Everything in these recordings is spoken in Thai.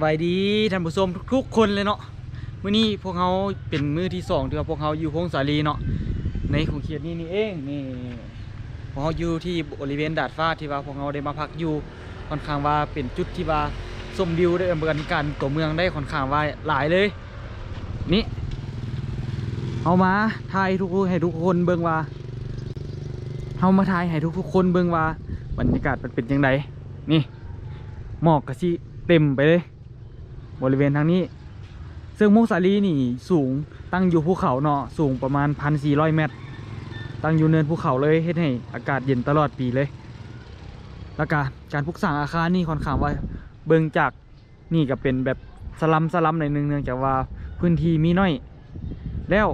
สบายดีท่านผู้ชมทุกคนเลยเนาะมื้อนี้พวกเขาเป็นมื้อที่สองที่ว่าพวกเขาอยู่พงสาลีเนาะในของเขตนี้นี่เองนี่พวกเขาอยู่ที่บริเวณดาดฟ้าที่ว่าพวกเขาได้มาพักอยู่ค่อนข้างว่าเป็นจุดที่ว่าชมวิวได้เบรรยากาศตัวเมืองได้ค่อนข้างว่าหลายเลย นี่เอามาถ่ายทุกให้ทุกคนเบิ่งว่าเอามาถ่ายให้ทุกๆคนเบิ่งว่าบรรยากาศมันเป็นยังไงนี่หมอกกระสิเต็มไปเลย บริเวณทางนี้ ซึ่งมุกสาลีนี่สูงตั้งอยู่ภูเขาเนาะสูงประมาณ 1,400 เมตร ตั้งอยู่เนินภูเขาเลยเฮ็ดให้อากาศเย็นตลอดปีเลย แล้วก็การปลูกสร้างอาคารนี่ค่อนข้างว่าเบิ่งจากนี่ก็เป็นแบบสลัมสลัมในอยหนึงเนื่องจากว่าพื้นที่มีน้อย แล้ว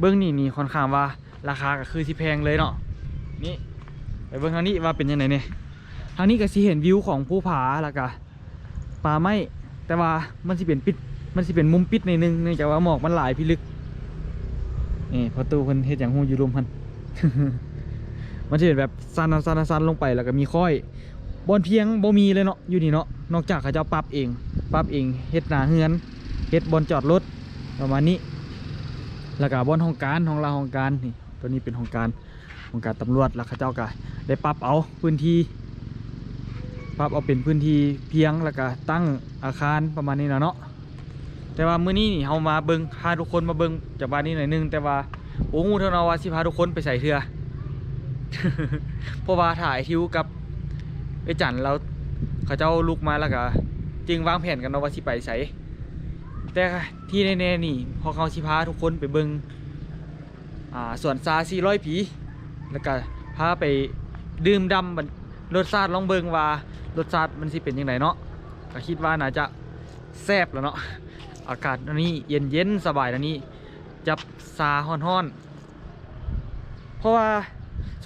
เบิ่งนี่นี่ค่อนข้างว่าราคาก็คือสิแพงเลยเนาะนี่ไปเบิ่งทางนี้ว่าเป็นยังไงเนี่ยทางนี้ก็สิเห็นวิวของภูผาแล้วก็ป่าไม้ แต่ว่ามันสิเป็นปิด มันสิเป็นมุมปิดในนึงเนื่องจากว่าหมอกมันหลายพิลึกนี่ประตูเพิ่นเฮ็ดอย่างหูอยู่รวมพันมันสิเป็นแบบซันซันซันลงไปแล้วก็มีค่อยบอนเพียงบ่มีเลยเนาะอยู่นี่เนาะนอกจากเขาเจ้าปรับเองปรับเองเฮ็ดหนาเฮือนเฮ็ดบอนจอดรถประมาณนี้แล้วก็บอนห้องการห้องลาห้องการนี่ตัวนี้เป็นห้องการห้องการตำรวจแล้วเขาเจ้าก็ได้ปรับเอาพื้นที่ ปรับเอาเป็นพื้นที่เพียงแล้วก็ตั้งอาคารประมาณนี้นะเนาะแต่ว่ามื้อนี้นี่เฮามาเบิงพาทุกคนมาเบิงจากบ้านนี้หน่อยหนึง แต่ว่าโอ้โหเท่านั้นว่าสิพาทุกคนไปใส่เทือเพราะว่าถ่ายทิวกับไอ้จันเราเขาเจ้าลุกมาแล้วก็จึงวางแผนกันเนาะว่าสิไปใส่แต่ที่แน่ๆนี่พอเขาสิพาทุกคนไปเบิงอ่าสวนซา400ผีแล้วก็พาไปดื่มดำบ รสชาติลองเบิงว่ารสชาติมันสิเป็นยังไงเนาะก็คิดว่าน่าจะแซ่บแล้วเนาะอากาศอันนี้เย็นเย็นสบายอันนี้จับซาฮ้อนๆเพราะว่า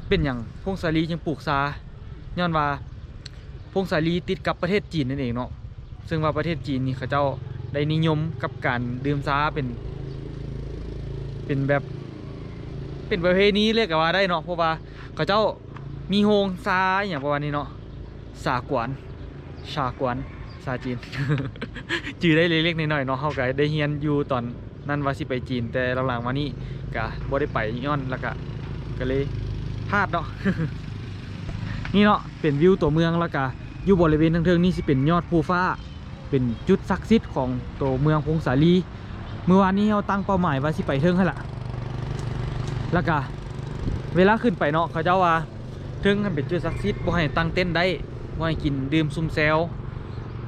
เป็นอย่างพงศาลีจึงปลูกซาย้อนว่าพงศาลีติดกับประเทศจีนนั่นเองเนาะซึ่งว่าประเทศจีนนี่เขาเจ้าได้นิยมกับการดื่มซาเป็น เป็นแบบเป็นประเพณีเรียกกันว่าได้เนาะเพราะว่าเขาเจ้า มีโฮงซาอย่างประมาณนี้เนาะสากวนชากวนซาจีน จือได้เล็กๆน้อยๆเนาะเฮาก็ได้เฮียนอยู่ตอนนั้นว่าสิไปจีน แต่หลังๆมานี่ก็บ่ได้ไปย้อนแล้วก็ก็เลยพลาดเนาะนี่เนาะเป็นวิวตัวเมืองแล้วก็อยู่บริเวณทางเทิงนี่สิเป็นยอดภูฟ้า เป็นจุดศักดิ์สิทธิ์ของตัวเมืองพงสาลีเมื่อวานนี้เราตั้งเป้าหมายว่าสิไปเทิงหั่นละแล้วก็เวลาขึ้นไปเนาะเขาเจ้าว่า ถึงมันเป็นจุดศักดิ์สิทธิ์บ่ให้ตั้งเต้นได้บ่ให้กินดื่มซุ่มแซว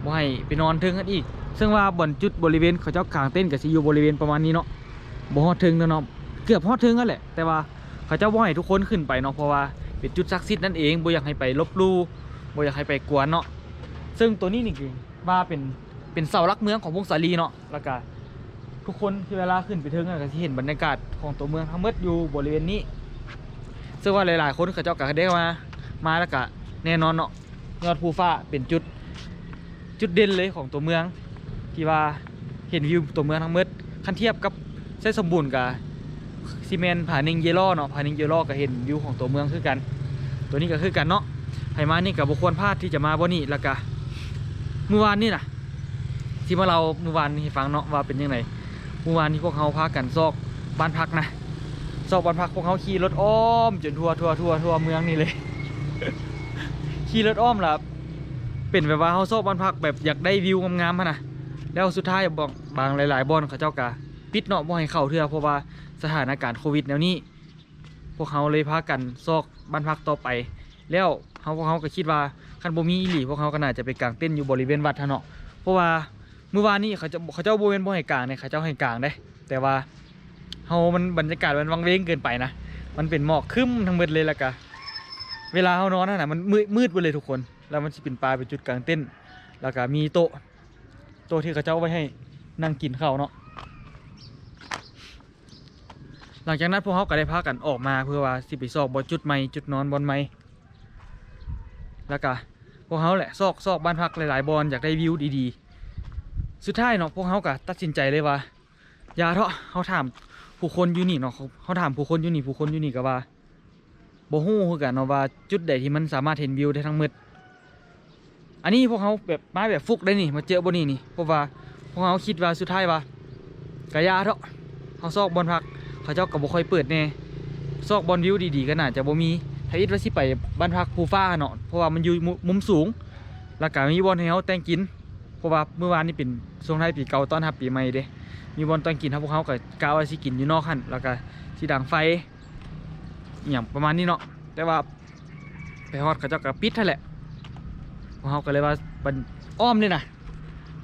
บ่ให้ไปนอนถึงกันอีก ซึ่งว่าบนจุดบริเวณเขาเจ้ากางเต้นท์ก็สิอยู่บริเวณประมาณนี้เนาะบ่ฮอดถึงเนาะเนาะเกือบฮอดถึงนั่นแหละ แต่ว่าเขาเจ้าบ่ให้ทุกคนขึ้นไปเนาะเพราะว่าเป็นจุดศักดิ์สิทธิ์นั่นเองบ่อยากให้ไปลบลู่บ่อยากให้ไปกวนเนาะซึ่งตัวนี้นี่คือว่าเป็นเป็นเสาลักเมืองของวงสาลีเนาะแล้วก็ทุกคนที่เวลาขึ้นไปถึงก็สิเห็นบรรยากาศของตัวเมืองทั้งหมดอยู่บริเวณนี้ ซึ่งว่าหลายๆ คนเขาเจ้าก็ได้มา มาแล้วก็แน่นอนเนาะยอดภูฟ้าเป็นจุดจุดเด่นเลยของตัวเมือง ที่ว่าเห็นวิวตัวเมืองทั้งหมดคันเทียบกับเส้นสมบูรณ์กับซีเมนผานิงเยลอเนาะผานิงเยลอก็เห็นวิวของตัวเมืองคือกัน ตัวนี้ก็คือกันเนาะไผมานี่กับบุคคลพลาดที่จะมาบ่นี่แล้วก็เมื่อวานนี่นะที่มาเราเมื่อวานนี้ให้ฟังเนาะว่าเป็นยังไงเมื่อวานนี้พวกเขาพากันซอกบ้านพักนะ สอบวันพักพวกเขาขี่รถอ้อม จนทั่วทั่วทั่วทั่วเมืองนี่เลย ขี่รถอ้อมล่ะเป็นแบบว่าเขาสอบวันพักแบบอยากได้วิวงามๆฮะนะแล้วสุดท้ายบอกบางหลายๆบอนเขาเจ้ากะปิดเนาะบ่ให้เข้าเทื่อเพราะว่าสถานการณ์โควิดแนวนี้ พวกเขาเลยพากันซอกบ้านพักต่อไป แล้วเขาพวกเขาก็คิดว่าคันบ่มีอีหลีพวกเขาก็น่าจะไปกางเต้นอยู่บริเวณวัดท่นเนาะเพราะว่าเมื่อวานนี้เขาจะเขาเจ้าบ่แม่นบ่ให้กางเนี่ยเขาเจ้าให้กางได้ แต่ว่าามันบรรยากาศมันวังเวงเกินไปนะ มันเป็นหมอกคึ้มทั้งหมดเลยล้วก็เวลาเฮานอนน่ะมันมืดมืดไปเลยทุกคน แล้วมันสิเป็นปลาเป็นจุดกลางเต้น แล้วก็มีโต๊ะ โต๊ะที่เขาเจ้าไว้ให้นั่งกินข้าวเนาะ หลังจากนั้นพวกเขาก็ได้พากันออกมาเพื่อว่าสิไปซอกบอจุดใหม่จุดนอนบอลใหม่แล้วก็พวกเขาแหละซอกซอกบ้านพักหลายๆบอลอยากได้วิวดีๆ สุดท้ายเนาะพวกเขาก็ตัดสินใจเลยว่าอย่าเถอะเขาถาม ผู้คนอยู่นี่เนาะเขาเขาถามผู้คนอยู่นี่ผู้คนอยู่นี่ก็ว่าบ่ฮู้คือกันเนาะว่าจุดใดที่มันสามารถเห็นวิวได้ทั้งหมดอันนี้พวกเขาแบบมาแบบฟุกได้นี่มาเจอบนนี่นี่เพราะว่าพวกเขาคิดว่าสุดท้ายว่ากะยาเถอะเขาซอกบอลพักเขาเจ้าก็บ่ค่อยเปิดแน่ซอกบอลวิวดีๆก็น่าจะบ่มีถ้าอิดว่าสิไปบ้านพักภูฟ้าเนาะเพราะว่ามันอยู่มุมสูงแล้วก็มีบอลให้เฮาแต่งกิน เพราะว่าเมื่อวานนี่เป็นช่วงท้ายปีเก่าต้อนรับปีใหม่เด้ มีบอลต่งกินครับพวกเขาก็กะว่าสิกินอยู่นอกหันแล้วก็สิดังไฟอย่างประมาณนี้เนาะแต่ว่าไปฮอดเขาเจ้าก็ปิดนั่นแหละพวกเขาก็เลยว่าบันอ้อมนี่นะ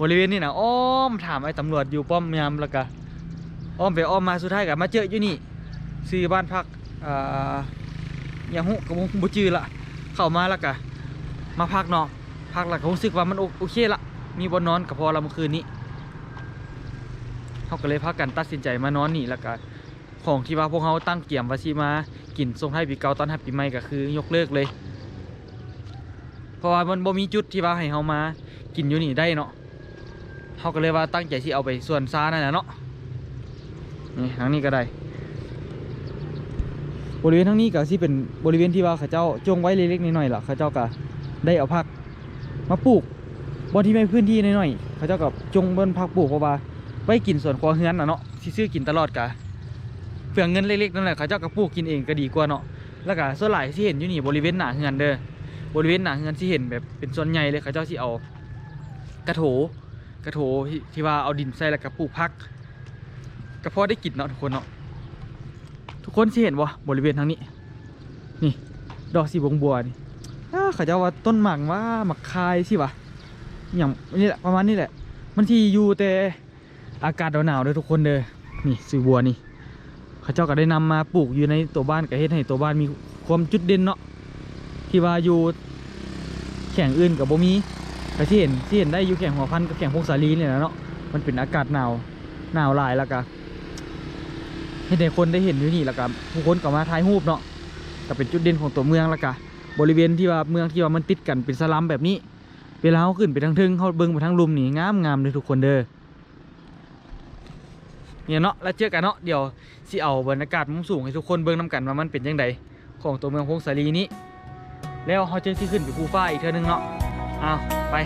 บริเวณนี่นะอ้อมถามไอ้ตำรวจอยู่ป้อมยามแล้วก็อ้อมไปอ้อมมาสุดท้ายก็มาเจออยู่นี่ซื้อบ้านพักอ่าอย่างหุกระบบุจือละเข้ามาแล้วก็มาพักเนาะพักแล้วก็รู้สึกว่ามันโอเคละมีบนนอนก็พอเราเมื่อคืนนี้ เขาก็เลยพักกันตัดสินใจมานอนนี่แล้วก็ของที่ว่าพวกเขาตั้งเกี่ยมว่าสิมากินทรงไทายปีเก่าตอนรับปีใหม่ก็คือยกเลิกเลย เพราะว่ามันบ่มีจุดที่ว่าให้เฮามา กินอยู่นี่ได้เนาะเขาก็เลยว่าตั้งใจที่เอาไปส่วนซานั่นแหละเนาะนี่ทางนี้ก็ได้ บริเวณทางนี้ก็สิเป็นบริเวณที่ว่าเขาเจ้าจงไว้เล็กๆน้อยๆล่ะเขาเจ้าก็ได้เอาผักมาปลูกบนที่ไม่พื้นที่น้อยๆเขาเจ้าก็จงบนผักปลูกเพราะว่า ไว้กินส่วนครัวเฮือนน่ะเนาะสิซื้อกินตลอดกะเพื่อเงินเล็กๆนั่นแหละเขาเจ้าก็ปลูกกินเองก็ดีกว่าเนาะแล้วก็ส่วนหลายที่เห็นอยู่นี่บริเวณหน้าเฮือนเด้อบริเวณหน้าเฮือนที่เห็นแบบเป็นส่วนใหญ่เลยเขาเจ้าที่เอา กระโถกระโถที่ว่าเอาดินใส่แล้วก็ปลูกผักก็พอได้กินเนาะทุกคนเนาะทุกคนสิเห็นบ่บริเวณทางนี้นี่ ดอกสีบงบัวนี่อ้าเขาจะว่าต้นหมากว่าหมักคายสิวะอย่างนี่แหละประมาณนี้แหละ มันที่อยู่แต่ อากาศหนาวๆเด้อทุกคนเด้อนี่สีบัวนี่เขาเจ้าก็ได้นำมาปลูกอยู่ในตัวบ้านก็เฮ็ดให้ตัวบ้านมีความจุดเด่นเนาะที่ว่าอยู่แข่งอื่นกับบ่มีแต่ที่เห็นที่เห็นได้อยู่แข่งหัวพันกับแข่งพวกสาลีเนี่ยนะเนาะมันเป็นอากาศหนาวหนาวหลายแล้วก็ให้ได้คนได้เห็นอยู่นี่แล้วก็ผู้คนก็มาถ่ายรูปเนาะก็เป็นจุดเด่นของตัวเมืองแล้วก็บริเวณที่ว่าเมืองที่ว่ามันติดกันเป็นสลัมแบบนี้เวลาเขาขึ้นไปทางทึงเขาเบิ้งไปทางลุมนี่งามงามเลยทุกคนเด้อ เนี่ยเนาะแล้วเจอกันเนาะเดี๋ยวสิเอาบรรยากาศมุมสูงให้ทุกคนเบิ้งน้กันว่ามันเป็นยังไงของตัวเมืองพงศาลีนี้ แล้วเขาจะที่ขึ้นไปภูฟ้าอีกเท่านึงเนาะอ้าวไป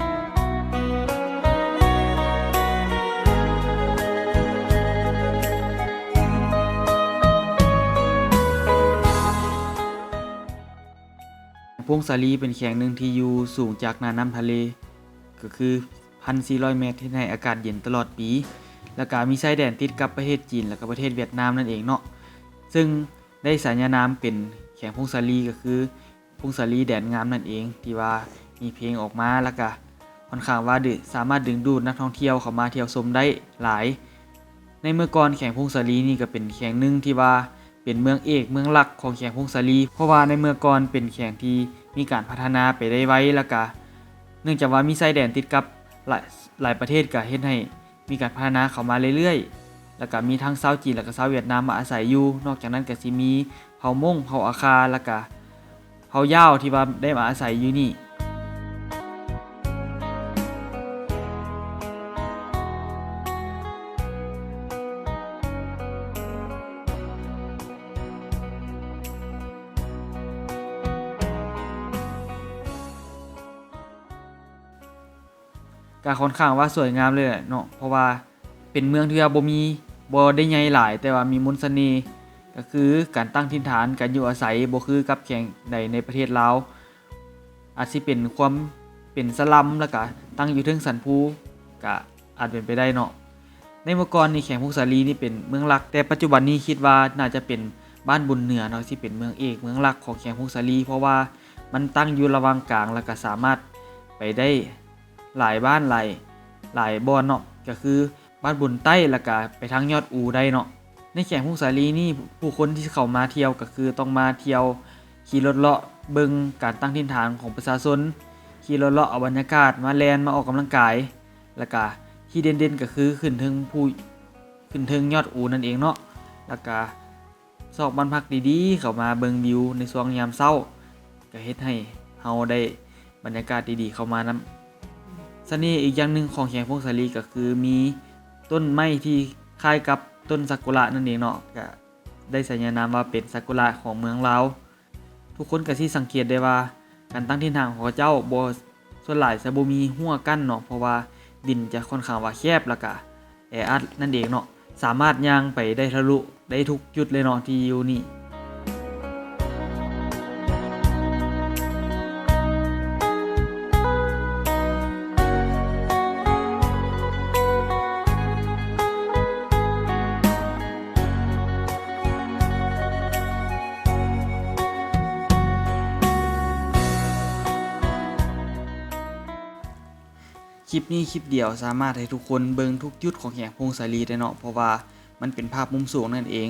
พงศาลีเป็นแข่งหนึ่งที่อยู่สูงจากน้าน้ำทะเล ก็คือ 1,400 เมตรที่ในอากาศเย็นตลอดปี แล้วก็มีชายแดนติดกับประเทศจีน และก็ประเทศเวียดนามนั่นเองเนาะซึ่งได้สายนามเป็นแข่งพงศาลีก็คือพงศาลีแดนงามนั่นเอง ที่ว่ามีเพลงออกมาแล้วก็ค่อนข้างว่าดึสามารถดึงดูดนักท่องเที่ยวเข้ามาเที่ยวชมได้หลาย ในเมื่อก่อนแข่งพงศาลีนี่ก็เป็นแข่งหนึ่งที่ว่าเป็นเมืองเอกเมืองหลักของแข่งพงศาลี เพราะว่าในเมื่อก่อนเป็นแข่งที่มีการพัฒนาไปได้ไวแล้วก็เนื่องจากว่ามีชายแดนติดกับหลายหลายประเทศก็เฮ็ดให้ มีการพัฒนาเข้ามาเรื่อยๆ แล้วก็มีทั้งชาวจีนและก็ชาวเวียดนามมาอาศัยอยู่ นอกจากนั้นก็สิมีเผ่ามงเผ่าอาคาแล้วก็เผ่าย่าวที่ว่าได้มาอาศัยอยู่นี่ ก็ค่อนข้างว่าสวยงามเลยเนาะเพราะว่าเป็นเมืองที่บ่มีบ่ได้ใหญ่หลาย แต่ว่ามีมนต์เสน่ห์ก็คือการตั้งถิ่นฐานการอยู่อาศัยบ่คือกับแข่งใดในประเทศลาวอาจสิเป็นความเป็นสลัมแล้วก็ตั้งอยู่เทึงสันภูก็อาจเป็นไปได้เนาะในเมื่อก่อนนี่แข่งพงศาลีนี่เป็นเมืองหลัก แต่ปัจจุบันนี้คิดว่าน่าจะเป็นบ้านบุญเหนือเนาะที่เป็นเมืองเอกเมืองหลักของแข่งพงศาลีเพราะว่ามันตั้งอยู่ระหว่างกลางแล้วก็สามารถไปได้ หลายบ้านหลายหลายบอนเนาะก็คือบ้านบุญใต้ล้วก็ไปทางยอดอูได้เนาะในแข่งพุงสาลีนี่ผู้คนที่เข้ามาเที่ยวก็คือต้องมาเที่ยว ขี่รถเลาะเบิงการตั้งถิ่นฐานของประชาชนขี่รถเลาะเอาบรรยากาศมาแลนมาออกกำลังกายล้วก็ที่เด่นๆก็คือขึ้นถึงผู้ขึ้นถึงยอดอูนั่นเองเนาะล้วก็ซอกบ้านพักดีๆ เข้ามาเบิงวิวในช่วงยามเช้าก็เฮ็ดให้เฮาได้บรรยากาศดีๆ เข้ามานำเสน่ห์อีกอย่างหนึ่งของแขงพงศาลีก็คือมีต้นไม้ที่คล้ายกับต้นซากุระนั่นเองเนาะก็ได้สัญญานามว่าเป็นซากุระของเมืองลาวทุกคนก็ที่สังเกตได้ว่าการตั้งถิ่นานของเจ้าบส่วนหลายจะบ่มีหัวกั้นเนาะเพราะว่าดินจะค่อนข้างว่าแคบแล้วก็แออัดนั่นเองเนาะสามารถย่างไปได้ทะลุได้ทุกจุดเลยเนาะที่อยู่นี่ คลิปนี้คลิปเดียวสามารถให้ทุกคนเบิ่งทุกยุดของแหงพงศาลีได้เนาะเพราะว่ามันเป็นภาพมุมสูงนั่นเอง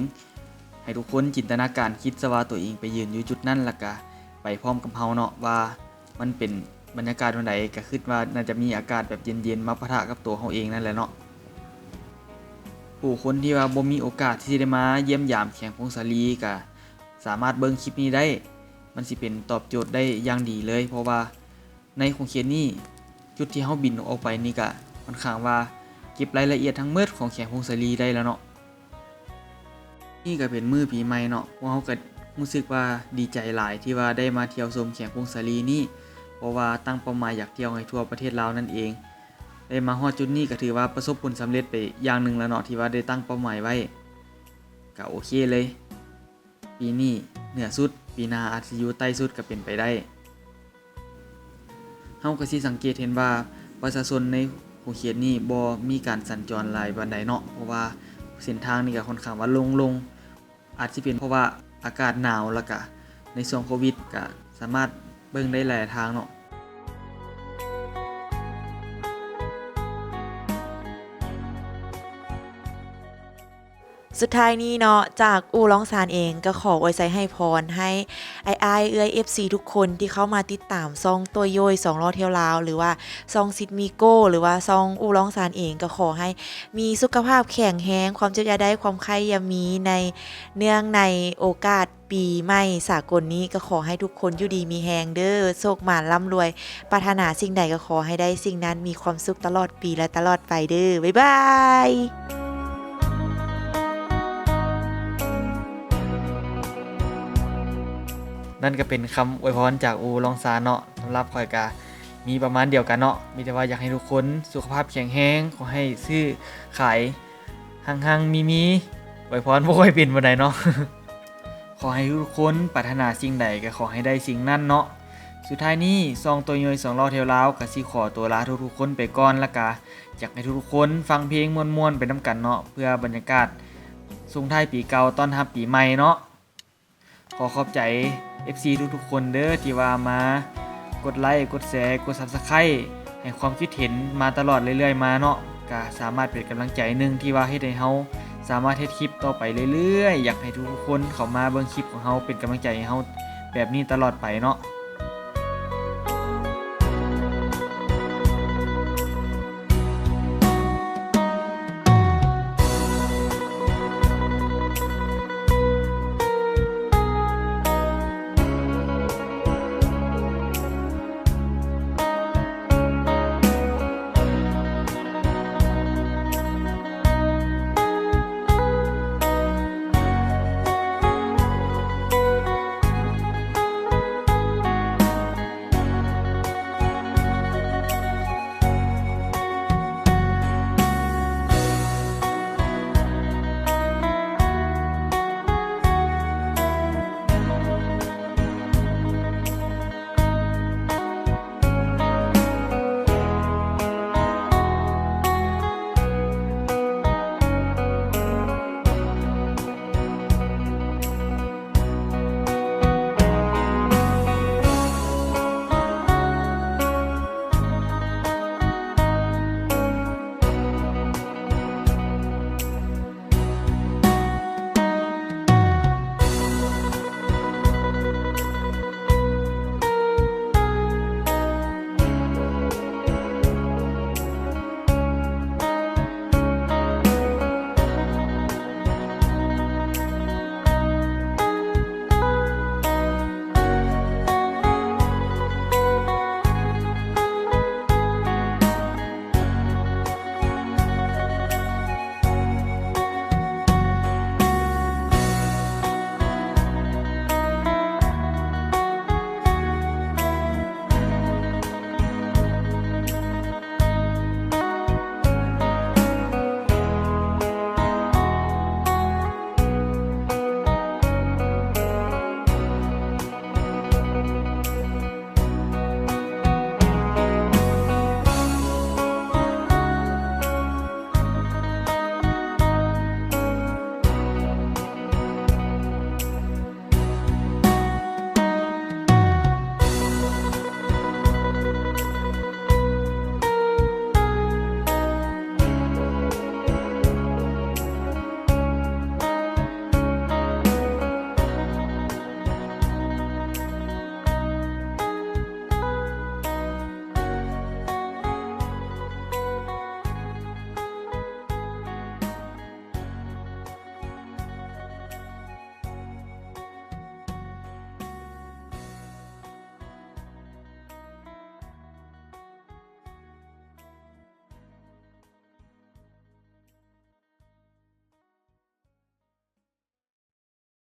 ให้ทุกคนจินตนาการคิดซะว่าตัวเองไปยืนอยู่จุดนั้นละก็ไปพร้อมกับเฮาเนาะว่ามันเป็นบรรยากาศวันใดก็คิดว่าน่าจะมีอากาศแบบเย็นๆมาปะทะกับตัวเฮาเองนั่นแหละเนาะผู้คนที่ว่าบ่มีโอกาสที่จะได้มาเยี่ยมยามแขงพงศาลีก็สามารถเบิ่งคลิปนี้ได้ มันสิเป็นตอบโจทย์ได้อย่างดีเลย เพราะว่าในของเขียนนี้ จุดที่เฮาบินออกไปนี่ก็ค่อนข้างว่าเก็บรายละเอียดทั้งหมดของแขกพงศลีได้แล้วเนาะนี่ก็เป็นมือปีใหม่เนาะพวกเฮาก็รู้สึกว่าดีใจหลายที่ว่าได้มาเที่ยวชมแขกพงศลีนี่เพราะว่าตั้งเป้าหมายอยากเที่ยวให้ทั่วประเทศลาวนั่นเองได้มาฮอดจุดนี้ก็ถือว่าประสบผลสำเร็จไปอย่างหนึ่งแล้วเนาะที่ว่าได้ตั้งเป้าหมายไว้ก็โอเคเลย ปีนี้เหนือสุด ปีหน้าอาจสิอยู่ใต้สุดก็เป็นไปได้ เฮาก็สิสังเกตเห็นว่าประชาชนในภูเขียนนี่บ่มีการสัญจรหลายปานใดเนาะเพราะว่าเส้นทางนี่ก็ค่อนข้างว่าโลงๆอาจสิเป็นเพราะว่าอากาศหนาวแล้วก็ในช่วงโควิดก็สามารถเบิ่งได้หลายทางเนาะ สุดท้ายนี้เนาะจากอูร้องสารเองก็ขอไว้ใจให้พรให้ไอไอเอื้อย FC ทุกคนที่เข้ามาติดตามซองตัวโยยสองล้อเที่ยวลาว หรือว่าซองซิดมีโก้ หรือว่าซองอูร้องสารเองก็ขอให้มีสุขภาพแข็งแรงความเจ็บยาได้ความไข้ยามีในเนื่องในโอกาสปีใหม่สากลนี้ก็ขอให้ทุกคนอยู่ดีมีแฮงเด้อโชคหมานร่ำรวยปรารถนาสิ่งใดก็ขอให้ได้สิ่งนั้นมีความสุขตลอดปีและตลอดไปเด้อบ๊ายบาย นั่นก็เป็นคำอวยพรจากอูลองซาเนาะสำหรับข่อยกามีประมาณเดียวกันเนาะ มีแต่ว่าอยากให้ทุกคนสุขภาพแข็งแรงขอให้ซื้อขายห่างๆมีมีอวยพรบ่ค่อยเป็นบ่ได้เนาะ ขอให้ทุกคนปรารถนาสิ่งใดก็ขอให้ได้สิ่งนั้นเนาะ สุดท้ายนี้ซองตัวย่อยสองล้อเทวลาวก็สิขอตัวลาทุกๆคนไปก่อนละกะอยากให้ทุกๆคนฟังเพลงม่วนๆไปนํกันเนาะเพื่อบรรยากาศส่งท้ายปีเก่าต้อนรับปีใหม่เนาะ ขอขอบใจ FC ทุกๆคนเด้อที่ว่ามา กดไลค์กดแชร์กด Subscribe ให้ความคิดเห็นมาตลอดเรื่อยๆ มาเนาะก็สามารถเป็นกำลังใจหนึ่งที่ว่าเฮ็ดให้เฮาสามารถเฮ็ดคลิปต่อไปเรื่อยๆ อยากให้ทุกคนเข้ามาเบิ่งคลิปของเฮาเป็นกำลังใจให้เฮาแบบนี้ตลอดไปเนาะ